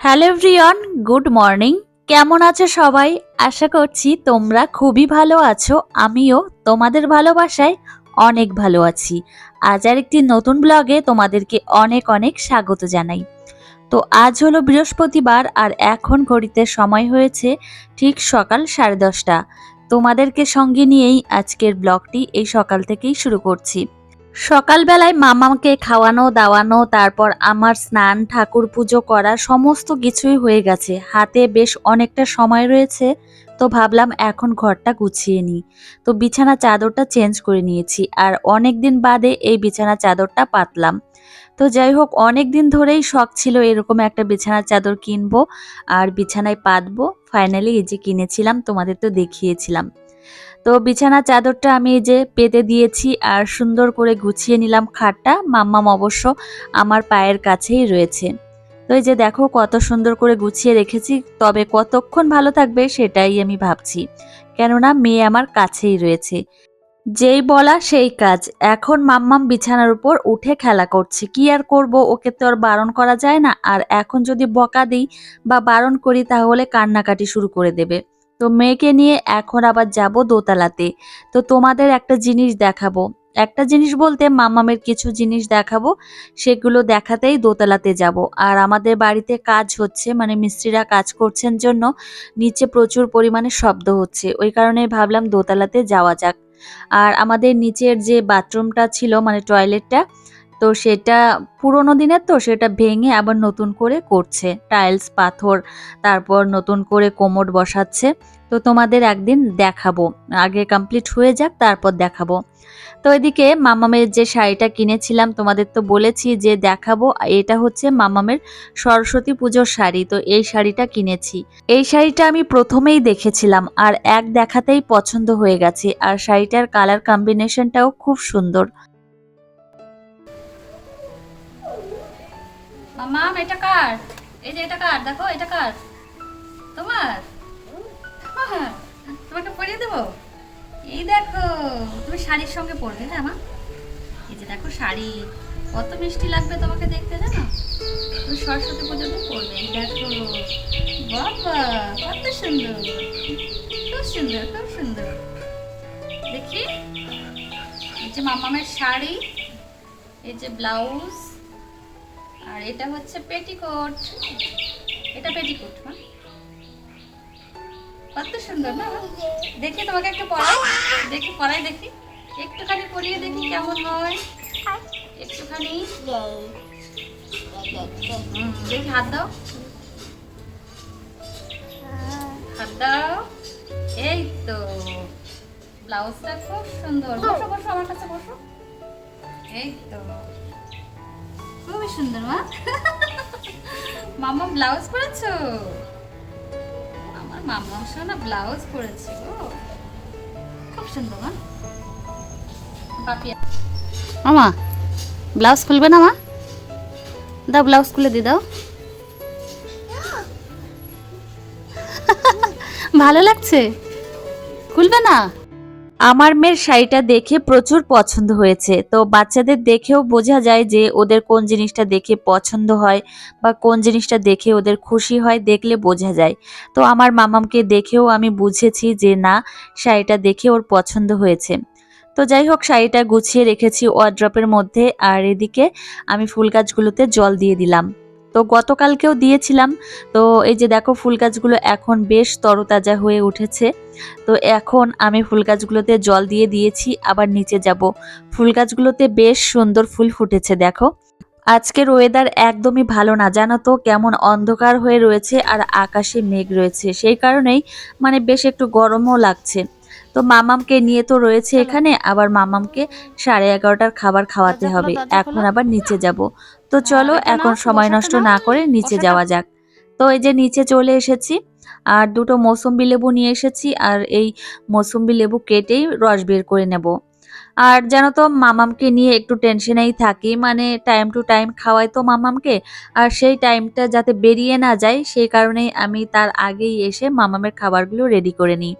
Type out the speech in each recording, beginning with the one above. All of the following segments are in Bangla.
Hello everyone, good morning. কেমন আছো সবাই? আশা করছি তোমরা খুবই ভালো আছো, আমিও তোমাদের ভালোবাসায় অনেক ভালো আছি। আজ আর একটি নতুন ব্লগে তোমাদেরকে অনেক অনেক স্বাগত জানাই। তো আজ হলো বৃহস্পতিবার আর এখন ঘড়িতে সময় হয়েছে ঠিক সকাল সাড়ে দশটা। তোমাদেরকে সঙ্গে নিয়েই আজকের ব্লগটি এই সকাল থেকেই শুরু করছি। সকালবেলায় মামাকে খাওয়ানো, দাওয়ানো, তারপর আমার স্নান, ঠাকুর পুজো করা সমস্ত কিছুই হয়ে গেছে। হাতে বেশ অনেকটা সময় রয়েছে, তো ভাবলাম এখন ঘরটা গুছিয়ে নিই। তো বিছানা চাদরটা চেঞ্জ করে নিয়েছি আর অনেক দিন বাদে এই বিছানা চাদরটা পাতলাম। তো যাই হোক অনেক দিন ধরেই শখ ছিল এরকম একটা বিছানার চাদর কিনবো আর বিছানায় পাতবো। ফাইনালি এই যে কিনেছিলাম, তোমাদের তো দেখিয়েছিলাম। তো বিছানা চাদরটা আমি যে পেতে দিয়েছি আর সুন্দর করে গুছিয়ে নিলাম খাটটা, মাম্মাম অবশ্য আমার পায়ের কাছেই রয়েছে। তো এই যে দেখো কত সুন্দর করে গুছিয়ে রেখেছি, তবে কতক্ষণ ভালো থাকবে সেটাই আমি ভাবছি, কেননা মেয়ে আমার কাছেই রয়েছে। যেই বলা সেই কাজ, এখন মাম্মাম বিছানার উপর উঠে খেলা করছে, কি আর করব, ওকে তো আর বারণ করা যায় না, আর এখন যদি বকা দিই বা বারণ করি তাহলে কান্নাকাটি শুরু করে দেবে। তো মেয়েকে নিয়ে এখন আবার যাব দোতলাতে। তো তোমাদের একটা জিনিস দেখাবো। একটা জিনিস বলতে মামামের কিছু জিনিস দেখাবো, সেগুলো দেখাতেই দোতলাতে যাব। আর আমাদের বাড়িতে কাজ হচ্ছে মানে মিস্ত্রিরা কাজ করছেন জন্য নিচে প্রচুর পরিমাণে শব্দ হচ্ছে। ওই কারণে ভাবলাম দোতলাতে যাওয়া যাক। আর আমাদের নিচের যে বাথরুমটা ছিল মানে টয়লেটটা তো সেটা পুরোনো দিনের তো সেটা ভেঙে আবার নতুন করে করছে। টাইলস, পাথর, তারপর নতুন করে কোমর বসাচ্ছে। তো তোমাদের একদিন দেখাবো। আগে কমপ্লিট হয়ে যাক, তারপর দেখাবো। তো এদিকে মামামের যে শাড়িটা কিনেছিলাম, তোমাদের তো বলেছি যে দেখাবো। এটা হচ্ছে মামামের সরস্বতী পুজোর শাড়ি। তো এই শাড়িটা কিনেছি। এই শাড়িটা আমি প্রথমেই দেখেছিলাম আর এক দেখাতেই পছন্দ হয়ে গেছে। আর শাড়িটার কালার কম্বিনেশনটাও খুব সুন্দর। মামাম এটা কার? এই যে এটা কার? দেখো, এটা কার? তোমার? তোমাকে পরিয়ে দেবো? এই দেখো, তুমি শাড়ির সঙ্গে পরবে না? মা এই যে দেখো শাড়ি, কত মিষ্টি লাগবে তোমাকে দেখতে, জানো? তুমি সরস্বতী পুজোতে পরবে, এই দেখো। বাবা, কত সুন্দর, খুব সুন্দর খুব সুন্দর। দেখি, এই যে মামামের শাড়ি, এই যে ব্লাউজ আর এটা হচ্ছে পেটিকোট। এটা পেটিকোট, মা। কত সুন্দর না দেখি তোমাকে একটু পড়াই। দেখি পড়াই দেখি। একটুখানি পরিয়ে দেখি কেমন হয়। একটুখানি। দেখি, হাত দাও। হাত দাও। এই তো। ব্লাউজটা খুব সুন্দর। বসো বসো, আমার কাছে বসো। এই তো। খুবই সুন্দর, মা। মামা ব্লাউজ পরেছো? আমার মামা সোনা ব্লাউজ পরেছে গো। খুব সুন্দর, মা। মামা, ব্লাউজ খুলবে না, মা? দাও ব্লাউজ খুলে দি, দাও। ভালো লাগছে? খুলবে না? আমার মেয়ের শাড়িটা দেখে প্রচুর পছন্দ হয়েছে। তো বাচ্চাদের দেখেও বোঝা যায় যে ওদের কোন জিনিসটা দেখে পছন্দ হয় বা কোন জিনিসটা দেখে ওদের খুশি হয় দেখলে বোঝা যায়। তো আমার মামামকে দেখেও আমি বুঝেছি যে না, শাড়িটা দেখে ওর পছন্দ হয়েছে। তো যাই হোক, শাড়িটা গুছিয়ে রেখেছি ওয়ার্ড্রপের মধ্যে আর এদিকে আমি ফুল গাছগুলোতে জল দিয়ে দিলাম। তো গতকালকেও দিয়েছিলাম। তো এই যে দেখো ফুল গাছগুলো এখন বেশ তরতাজা হয়ে উঠেছে। তো এখন আমি ফুল গাছগুলোতে জল দিয়ে দিয়েছি আবার নিচে যাব। ফুল গাছগুলোতে বেশ সুন্দর ফুল ফুটেছে দেখো। আজকের ওয়েদার একদমই ভালো না জানো তো কেমন অন্ধকার হয়ে রয়েছে আর আকাশে মেঘ রয়েছে। সেই কারণেই মানে বেশ একটু গরমও লাগছে। তো মামামকে নিয়ে তো রয়েছে এখানে আবার মামামকে সাড়ে এগারোটার খাবার খাওয়াতে হবে। এখন আবার নিচে যাব। তো চলো এখন সময় নষ্ট না করে নিচে যাওয়া যাক। তো এই যে নিচে চলে এসেছি আর দুটো মৌসুম্বি লেবু নিয়ে এসেছি আর এই মৌসুম্বি লেবু কেটেই রস বের করে নেব। আর যেন তো মামামকে নিয়ে একটু টেনশনেই থাকি মানে টাইম টু টাইম খাওয়াই তো মামামকে আর সেই টাইমটা যাতে বেরিয়ে না যায় সেই কারণেই আমি তার আগেই এসে মামামের খাবারগুলো রেডি করে নিই।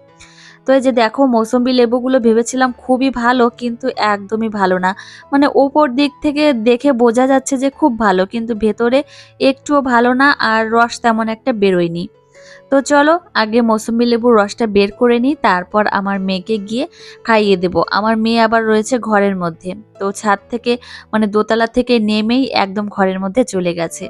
তো এই যে দেখো মৌসুম্বি লেবুগুলো ভেবেছিলাম খুবই ভালো, কিন্তু একদমই ভালো না। মানে ওপর দিক থেকে দেখে বোঝা যাচ্ছে যে খুব ভালো, কিন্তু ভেতরে একটুও ভালো না আর রস তেমন একটা বেরোয়নি। তো চলো আগে মৌসুম্বি লেবুর রসটা বের করে নিই, তারপর আমার মেয়েকে গিয়ে খাইয়ে দেব। আমার মেয়ে আবার রয়েছে ঘরের মধ্যে, তো ছাদ থেকে মানে দোতলা থেকে নেমেই একদম ঘরের মধ্যে চলে গেছে।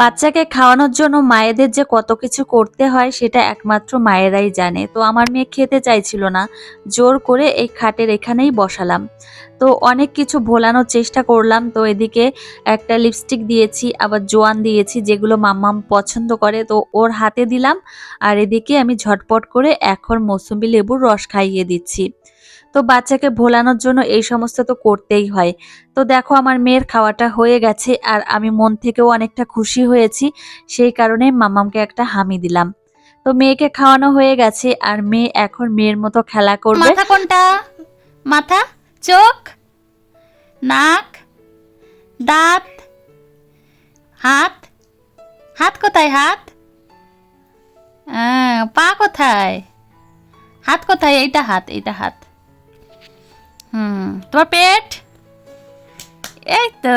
বাচ্চাকে খাওয়ানোর জন্য মায়েদের যে কত কিছু করতে হয়, সেটা একমাত্র মায়েরাই জানে। তো আমার মেয়ে খেতে চাইছিল না। জোর করে এই খাটের এখানেই বসালাম। তো অনেক কিছু ভোলানোর চেষ্টা করলাম। তো এদিকে একটা লিপস্টিক দিয়েছি, আবার জোয়ান দিয়েছি, যেগুলো মাম্মাম পছন্দ করে। তো ওর হাতে দিলাম। আর এদিকে আমি ঝটপট করে এখন মৌসুম্বি লেবুর রস খাইয়ে দিচ্ছি। তো বাচ্চাকে ভোলানোর জন্য এই সমস্ত তো করতেই হয়। তো দেখো আমার মেয়ের খাওয়াটা হয়ে গেছে আর আমি মন থেকেও অনেকটা খুশি হয়েছি, সেই কারণে মামামকে একটা হামি দিলাম। তো মেয়েকে খাওয়ানো হয়ে গেছে আর মেয়ে এখন মেয়ের মতো খেলা করবে। মাথা কোনটা? মাথা? চোখ? নাক? দাঁত? হাত? হাত কোথায় হাত? পা কোথায়? হাত কোথায়? এইটা হাত এইটা হাত। হুম তোমার পেট? এই তো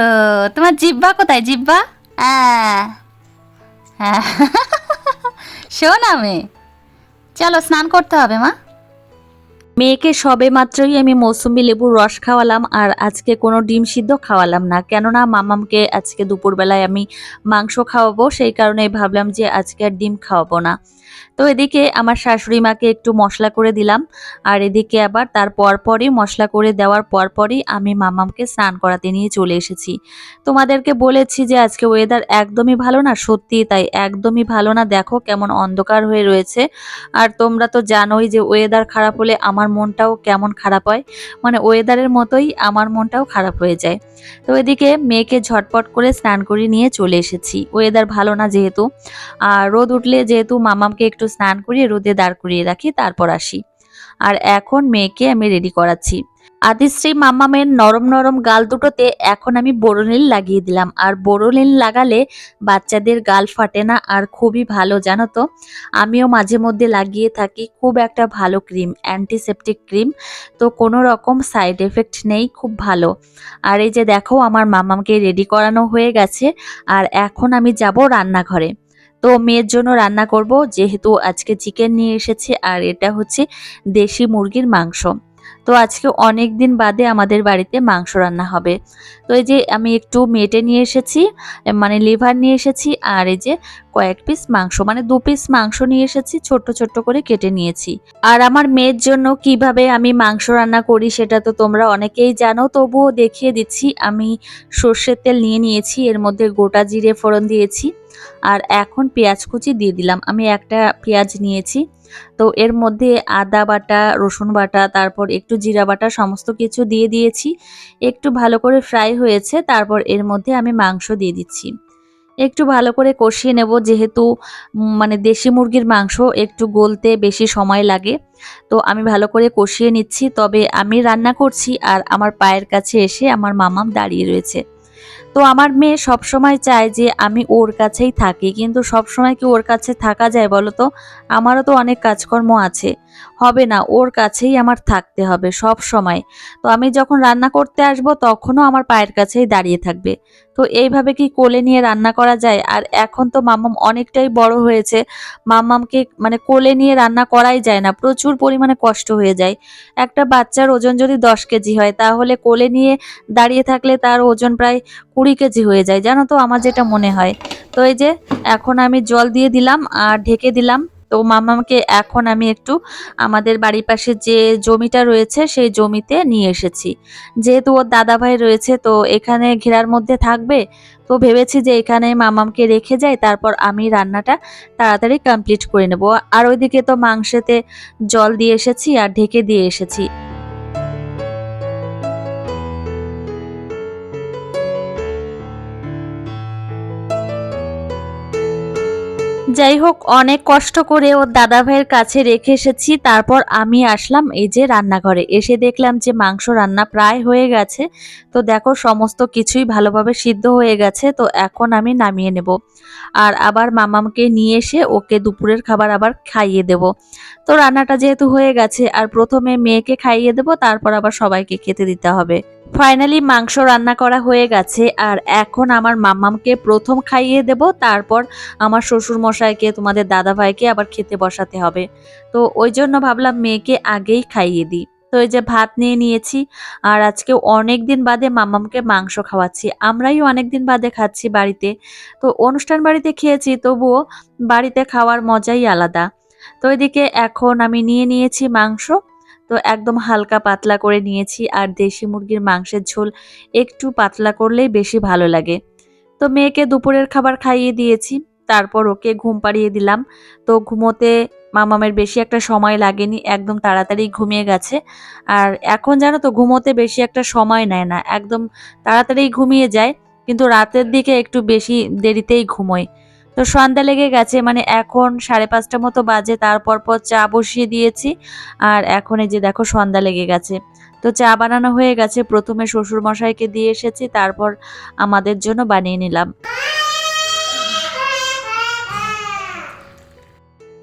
তোমার জিব্বা কোথায় জিব্বা? আহ, হ্যাঁ। শোন আমি। চলো স্নান করতে হবে মা। মেয়েকে সবে মাত্রই আমি মৌসুমি লেবুর রস খাওয়ালাম আর আজকে কোনো ডিম সিদ্ধ খাওয়ালাম না। কেননা মামামকে আজকে দুপুরবেলায় আমি মাংস খাওয়াবো, সেই কারণে ভাবলাম যে আজকে আর ডিম খাওয়াবো না। তো এদিকে আমার শাশুড়ি মাকে একটু মশলা করে দিলাম আর এদিকে আবার তার পরপরই মশলা করে দেওয়ার পরপরই আমি মামামকে স্নান করাতে নিয়ে চলে এসেছি। তোমাদেরকে বলেছি যে আজকে ওয়েদার একদমই ভালো না, সত্যি তাই একদমই ভালো না। দেখো কেমন অন্ধকার হয়ে রয়েছে। আর তোমরা তো জানোই যে ওয়েদার খারাপ হলে আমার মনটাও কেমন খারাপ হয়। মানে ওয়েদারের মতোই আমার মনটাও খারাপ হয়ে যায়। তো এদিকে মেয়েকে ঝটপট করে স্নান করে নিয়ে চলে এসেছি। ওয়েদার ভালো না যেহেতু। আর রোদ উঠলে যেহেতু মামামকে একটু স্নান করিয়ে রোদে দাঁড় করিয়ে রাখি, তারপর আসি। আর এখন মেয়েকে আমি রেডি করাচ্ছি। আদিশ্রী মাম্মামের নরম নরম গাল দুটোতে এখন আমি বোরোনিল লাগিয়ে দিলাম। আর বোরোনিল লাগালে বাচ্চাদের গাল ফাটে না, আর খুবই ভালো, জানো তো? আমিও মাঝে মধ্যে লাগিয়ে থাকি, খুব একটা ভালো ক্রিম, অ্যান্টিসেপটিক ক্রিম। তো কোনো রকম সাইড এফেক্ট নেই, খুব ভালো। আর এই যে দেখো, আমার মামামকে রেডি করানো হয়ে গেছে, আর এখন আমি যাব রান্নাঘরে। তো মেয়ের জন্য রান্না করব, যেহেতু আজকে চিকেন নিয়ে এসেছে, আর এটা হচ্ছে দেশি মুরগির মাংস। তো আজকে অনেক দিন বাদে আমাদের বাড়িতে মাংস রান্না হবে। তো এই যে আমি একটু মেটে নিয়ে এসেছি মানে লিভার নিয়ে এসেছি, আর এই যে কয়েক পিস মাংস মানে দু পিস মাংস নিয়ে এসেছি, ছোট্ট ছোট্ট করে কেটে নিয়েছি। আর আমার মেয়ের জন্য কীভাবে আমি মাংস রান্না করি সেটা তো তোমরা অনেকেই জানো, তবুও দেখিয়ে দিচ্ছি। আমি সর্ষের তেল নিয়ে নিয়েছি, এর মধ্যে গোটা জিরে ফোড়ন দিয়েছি, আর এখন পেঁয়াজ কুচি দিয়ে দিলাম। আমি একটা পেঁয়াজ নিয়েছি, তো এর মধ্যে আদা বাটা, রসুন বাটা, তারপর একটু জিরা বাটা, সমস্ত কিছু দিয়ে দিয়েছি। একটু ভালো করে ফ্রাই হয়েছে, তারপর এর মধ্যে আমি মাংস দিয়ে দিচ্ছি। একটু ভালো করে কষিয়ে নেব, যেহেতু মানে দেশি মুরগির মাংস একটু গলতে বেশি সময় লাগে। তো আমি ভালো করে কষিয়ে নিচ্ছি, তবে আমি রান্না করছি আর আমার পায়ের কাছে এসে আমার মামাম দাঁড়িয়ে রয়েছে। তো আমার মেয়ে সব সময় চায় যে আমি ওর কাছেই থাকি, কিন্তু সব সময় কি ওর কাছে থাকা যায় বলো তো আমারও তো অনেক কাজকর্ম আছে। হবে না, ওর কাছেই আমার থাকতে হবে সব সময় তো আমি যখন রান্না করতে আসব, তখনও আমার পায়ের কাছেই দাঁড়িয়ে থাকবে। তো এইভাবে কি কোলে নিয়ে রান্না করা যায়? আর এখন তো মাম্মাম অনেকটাই বড় হয়েছে। মাম্মামকে মানে কোলে নিয়ে রান্না করাই যায় না, প্রচুর পরিমাণে কষ্ট হয়ে যায়। একটা বাচ্চার ওজন যদি দশ কেজি হয়, তাহলে কোলে নিয়ে দাঁড়িয়ে থাকলে তার ওজন প্রায় কুড়ি কেজি হয়ে যায়, জানো তো আমার যেটা মনে হয়। তো এই যে এখন আমি জল দিয়ে দিলাম আর ঢেকে দিলাম। তো মামাকে এখন আমি একটু আমাদের বাড়ির পাশে যে জমিটা রয়েছে সেই জমিতে নিয়ে এসেছি। যেহেতু ওর দাদা ভাই রয়েছে, তো এখানে ঘেরার মধ্যে থাকবে। তো ভেবেছি যে এখানে মামামকে রেখে যাই, তারপর আমি রান্নাটা তাড়াতাড়ি কমপ্লিট করে নেব। আর ওইদিকে তো মাংসেতে জল দিয়ে এসেছি আর ঢেকে দিয়ে এসেছি। যাই হোক, অনেক কষ্ট করে ওর দাদা ভাইয়ের কাছে রেখে এসেছি। তারপর আমি আসলাম এই যে রান্নাঘরে। এসে দেখলাম যে মাংস রান্না প্রায় হয়ে গেছে। তো দেখো, সমস্ত কিছুই ভালোভাবে সিদ্ধ হয়ে গেছে। তো এখন আমি নামিয়ে নেব। আর আবার মামামকে নিয়ে এসে ওকে দুপুরের খাবার আবার খাইয়ে দেব। তো রান্নাটা যেহেতু হয়ে গেছে, আর প্রথমে মেয়েকে খাইয়ে দেব, তারপর আবার সবাইকে খেতে দিতে হবে। ফাইনালি মাংস রান্না করা হয়ে গেছে, আর এখন আমার মাম্মামকে প্রথম খাইয়ে দেব, তারপর আমার শ্বশুর মশাইকে তোমাদের দাদা ভাইকে আবার খেতে বসাতে হবে। তো ওই জন্য ভাবলাম মেয়েকে আগেই খাইয়ে দিই। তো এই যে ভাত নিয়ে নিয়েছি, আর আজকে অনেক দিন বাদে মাম্মামকে মাংস খাওয়াচ্ছি। আমরাই অনেক দিন বাদে খাচ্ছি বাড়িতে। তো অনুষ্ঠান বাড়িতে খেয়েছি, তবুও বাড়িতে খাওয়ার মজাই আলাদা। তো এদিকে এখন আমি নিয়ে নিয়েছি মাংস তো একদম হালকা পাতলা করে নিয়েছি আর দেশি মুরগির মাংসের ঝোল একটু পাতলা করলেই বেশি ভালো লাগে। তো মেয়েকে দুপুরের খাবার খাইয়ে দিয়েছি, তারপর ওকে ঘুম পাড়িয়ে দিলাম। তো ঘুমোতে মামামের বেশি একটা সময় লাগেনি, একদম তাড়াতাড়ি ঘুমিয়ে গেছে। আর এখন জানো তো ঘুমোতে বেশি একটা সময় নেয় না, একদম তাড়াতাড়ি ঘুমিয়ে যায়, কিন্তু রাতের দিকে একটু বেশি দেরিতেই ঘুমোয় তো সন্ধ্যা লেগে গেছে মানে এখন সাড়ে পাঁচটা মতো বাজে, তারপর পর চা বসিয়ে দিয়েছি। আর এখন এই যে দেখো সন্ধ্যা লেগে গেছে। তো চা বানানো হয়ে গেছে, প্রথমে শ্বশুর মশাইকে দিয়ে এসেছি, তারপর আমাদের জন্য বানিয়ে নিলাম।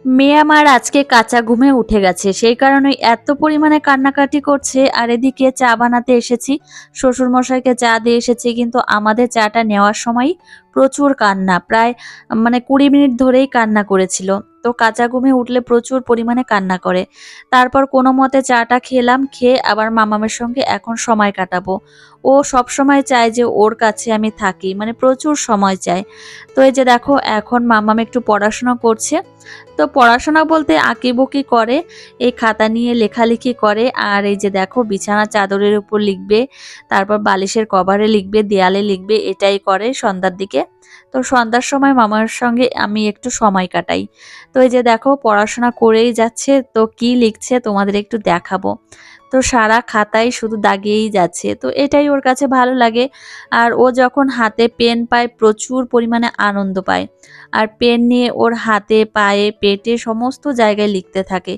মেয়ে আমার আজকে কাঁচা ঘুমে উঠে গেছে। সেই কারণে এত পরিমাণে কান্নাকাটি করছে। আর এদিকে চা বানাতে এসেছি। শ্বশুর মশাইকে চা দিয়ে এসেছি, কিন্তু আমাদের চাটা নেওয়ার সময় প্রচুর কান্না। প্রায় মানে কুড়ি মিনিট ধরেই কান্না করেছিল। তো কাঁচা ঘুমে উঠলে প্রচুর পরিমাণে কান্না করে। তারপর কোনো মতে চাটা খেলাম, খেয়ে আবার মামামের সঙ্গে এখন সময় কাটাবো। ও সব সময় চায় যে ওর কাছে আমি থাকি মানে প্রচুর সময় চায়। তো এই যে দেখো, এখন মামাম একটু পড়াশোনা করছে। তো পড়াশোনা বলতে আঁকিবুকি করে, এই খাতা নিয়ে লেখালেখি করে, আর এই যে দেখো, বিছানা চাদরের উপর লিখবে, তারপর বালিশের কভারে লিখবে, দেয়ালে লিখবে, এটাই করে সন্ধ্যার দিকে। তো সন্ধ্যার সময় মামার সঙ্গে আমি একটু সময় কাটাই। তো এই যে দেখো, পড়াশোনা করেই যাচ্ছে, তো কি লিখছে তোমাদের একটু দেখাবো। তো সারা খাতায় শুধু দাগিয়েই যাচ্ছে, তো এটাই ওর কাছে ভালো লাগে। আর ও যখন হাতে পেন পায়, প্রচুর পরিমাণে আনন্দ পায়। আর পেন নিয়ে ওর হাতে, পায়ে, পেটে সমস্ত জায়গায় লিখতে থাকে।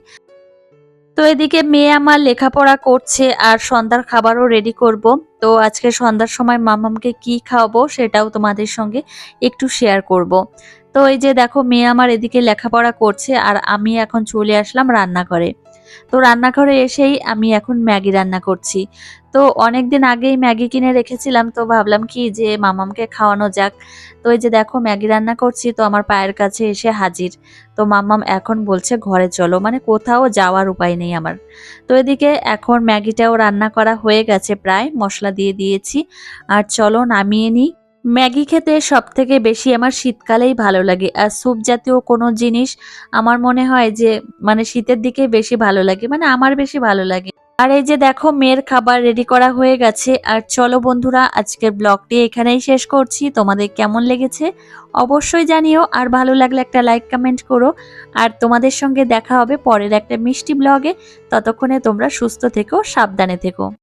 তো এদিকে মেয়ে আমার লেখাপড়া করছে আর সন্ধ্যার খাবারও রেডি করব। তো আজকে সন্ধ্যার সময় মামামকে কি খাওয়াবো সেটাও তোমাদের সঙ্গে একটু শেয়ার করব। তো এই যে দেখো, মেয়ে আমার এদিকে লেখাপড়া করছে আর আমি এখন চলে আসলাম রান্নাঘরে। তো রান্নাঘরে এসেই আমি এখন ম্যাগি রান্না করছি। তো অনেক দিন আগেই ম্যাগি কিনে রেখেছিলাম, তো ভাবলাম কি যে মামামকে খাওয়ানো যাক। তো এই যে দেখো ম্যাগি রান্না করছি, তো আমার পায়ের কাছে এসে হাজির। তো মাম্মাম এখন বলছে ঘরে চলো মানে কোথাও যাওয়ার উপায় নেই আমার। তো এদিকে এখন ম্যাগিটাও রান্না করা হয়ে গেছে প্রায়, মশলা দিয়ে দিয়েছি। আর চলো নামিয়ে নিই। ম্যাগি খেতে সব থেকে বেশি আমার শীতকালেই ভালো লাগে। আর স্যুপ জাতীয় কোনো জিনিস আমার মনে হয় যে মানে শীতের দিকে বেশি ভালো লাগে মানে আমার বেশি ভালো লাগে। আর এই যে দেখো, মেয়ের খাবার রেডি করা হয়ে গেছে। আর চলো বন্ধুরা, আজকের ব্লগটি এখানেই শেষ করছি। তোমাদের কেমন লেগেছে অবশ্যই জানিও। আর ভালো লাগলে একটা লাইক কমেন্ট করো। আর তোমাদের সঙ্গে দেখা হবে পরের একটা মিষ্টি ব্লগে। ততক্ষণে তোমরা সুস্থ থেকো, সাবধানে থেকো।